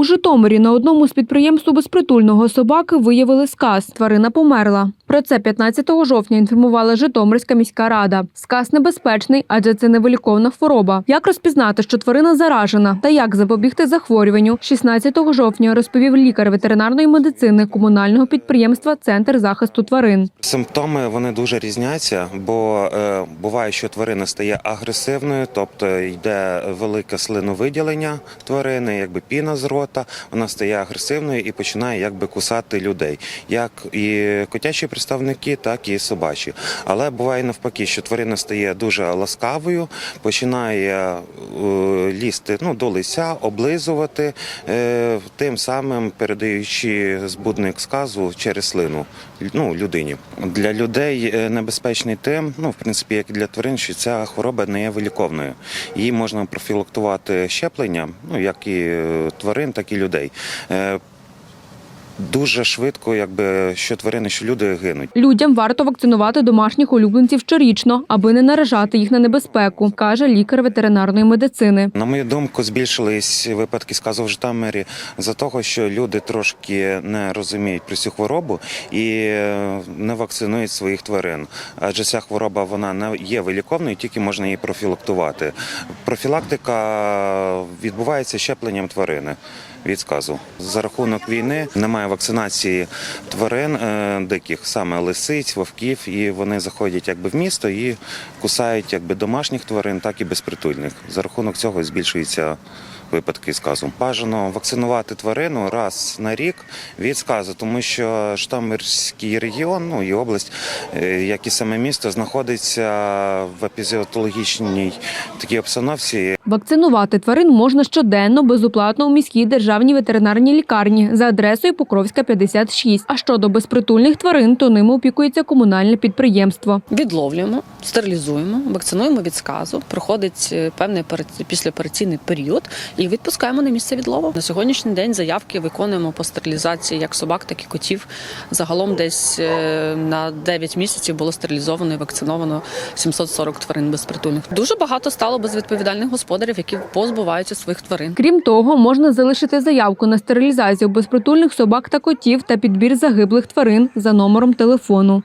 У Житомирі на одному з підприємств безпритульного собаки виявили сказ. Тварина померла. Про це 15 жовтня інформувала Житомирська міська рада. Сказ небезпечний, адже це невиліковна хвороба. Як розпізнати, що тварина заражена, та як запобігти захворюванню, 16 жовтня розповів лікар ветеринарної медицини комунального підприємства Центр захисту тварин. Симптоми вони дуже різняться, бо е, буває, що тварина стає агресивною, тобто йде велике слиновиділення тварини, якби піна з рота, вона стає агресивною і починає якби кусати людей, як і котячі представники, так і собачі. Але буває навпаки, що тварина стає дуже ласкавою, починає е, лізти ну, до лиця, облизувати, е, тим самим передаючи збудник сказу через слину ну, людині. Для людей е, небезпечний тим, ну в принципі, як і для тварин, що ця хвороба не є виліковною. Її можна профілактувати щепленням, ну як і тварин, так і людей. Дуже швидко, якби що тварини, що люди гинуть. Людям варто вакцинувати домашніх улюбленців щорічно, аби не наражати їх на небезпеку, каже лікар ветеринарної медицини. На мою думку, збільшились випадки сказу в Житомирі за того, що люди трошки не розуміють про цю хворобу і е, не вакцинують своїх тварин. Адже ця хвороба вона не є виліковною, тільки можна її профілактувати. Профілактика відбувається щепленням тварини. Від сказу за рахунок війни немає вакцинації тварин е, диких, саме лисиць, вовків, і вони заходять якби в місто і кусають якби домашніх тварин, так і безпритульних. За рахунок цього збільшується випадки сказу. Бажано вакцинувати тварину раз на рік від сказу, тому що Житомирський регіон, ну і область, е, як і саме місто, знаходиться в епізіотологічній такій обстановці, Вакцинувати тварин можна щоденно безоплатно у міській державній ветеринарній лікарні за адресою Покровська 56. А щодо безпритульних тварин, то ними опікується комунальне підприємство. Відловлюємо, стерилізуємо, вакцинуємо від сказу. Проходить е, певний післяопераційний період і відпускаємо на місце відлову. На сьогоднішній день заявки виконуємо по стерилізації як собак, так і котів. Загалом десь е, на 9 місяців було стерилізовано і вакциновано 740 тварин безпритульних. Дуже багато стало безвідповідальних господарів, які позбуваються своїх тварин. Крім того, можна залишити заявку на стерилізацію безпритульних собак та котів та підбір загиблих тварин за номером телефону.